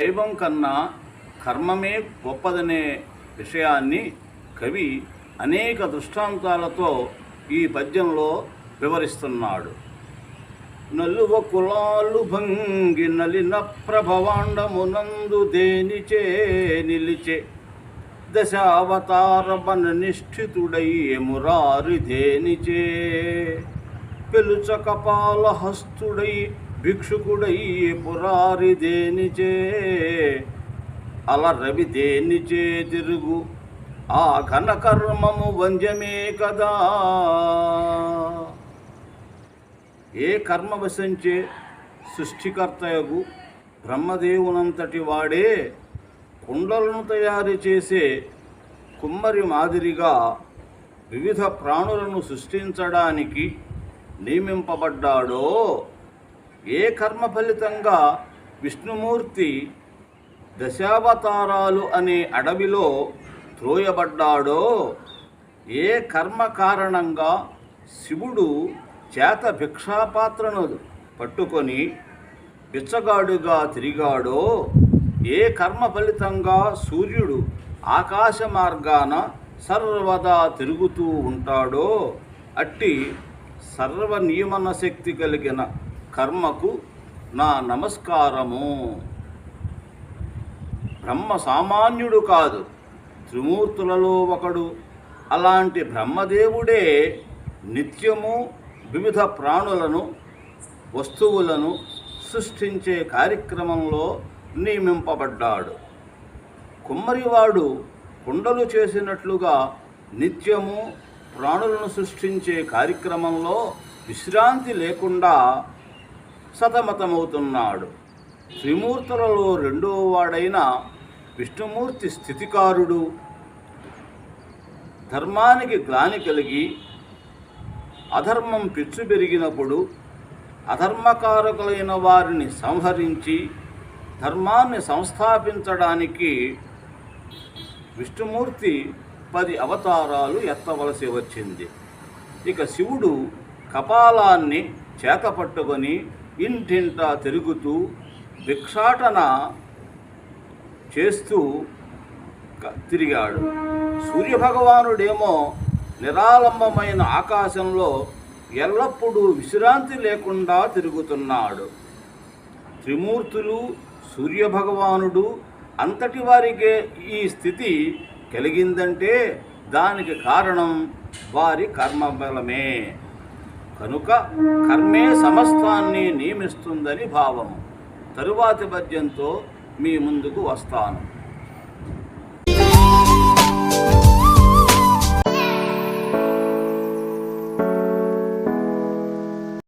దైవం కన్నా కర్మమే గొప్పదనే విషయాన్ని కవి అనేక దృష్టాంతాలతో ఈ పద్యంలో వివరిస్తున్నాడు. నలువ కులాలు భంగి నలిన ప్రభవాండమునందు దేనిచే నిలిచే దశావతారమన నిష్ఠితుడై మురారి దేనిచే? పెలుచ కపాల భిక్షుకుడై భిక్షుకుడయ్యే పురారి దేనిచే? అలా రవి దేనిచే తిరుగు? ఆ ఘనకర్మము వంజమే కదా? ఏ కర్మవశంచే సృష్టికర్తయగు? బ్రహ్మదేవునంతటి వాడే కుండలను తయారు చేసే కుమ్మరి మాదిరిగా వివిధ ప్రాణులను సృష్టించడానికి నియమింపబడ్డాడో ఏ కర్మ ఫలితంగా విష్ణుమూర్తి దశావతారాలు అనే అడవిలో త్రోయబడ్డాడో ఏ కర్మ కారణంగా శివుడు చేత భిక్షాపాత్రను పట్టుకొని బిచ్చగాడుగా తిరిగాడో ఏ కర్మ ఫలితంగా సూర్యుడు ఆకాశ మార్గాన సర్వదా తిరుగుతూ ఉంటాడో అట్టి సర్వ నియమన శక్తి కలిగిన కర్మకు నా నమస్కారము. బ్రహ్మ సామాన్యుడు కాదు త్రిమూర్తులలో ఒకడు. అలాంటి బ్రహ్మదేవుడే నిత్యము వివిధ ప్రాణులను వస్తువులను సృష్టించే కార్యక్రమంలో నియమింపబడ్డాడు. కుమ్మరివాడు కుండలు చేసినట్లుగా నిత్యము ప్రాణులను సృష్టించే కార్యక్రమంలో విశ్రాంతి లేకుండా సతమతమవుతున్నాడు. త్రిమూర్తులలో రెండో వాడైన విష్ణుమూర్తి స్థితికారుడు. ధర్మానికి గ్లాని కలిగి అధర్మం పిచ్చు పెరిగినప్పుడు అధర్మకారకులైన వారిని సంహరించి ధర్మాన్ని సంస్థాపించడానికి విష్ణుమూర్తి పది అవతారాలు ఎత్తవలసి వచ్చింది. ఇక శివుడు కపాలాన్ని చేతపట్టుకొని ఇంటింటా తిరుగుతూ భిక్షాటన చేస్తూ తిరిగాడు. సూర్యభగవానుడేమో నిరాలంబమైన ఆకాశంలో ఎల్లప్పుడూ విశ్రాంతి లేకుండా తిరుగుతున్నాడు. త్రిమూర్తులు సూర్యభగవానుడు అంతటి వారికే ఈ స్థితి కలిగిందంటే దానికి కారణం వారి కర్మబలమే. కనుక కర్మే సమస్తాన్ని నియమిస్తుందని భావం తరువాతి పద్యంతో మీ ముందుకు వస్తాను.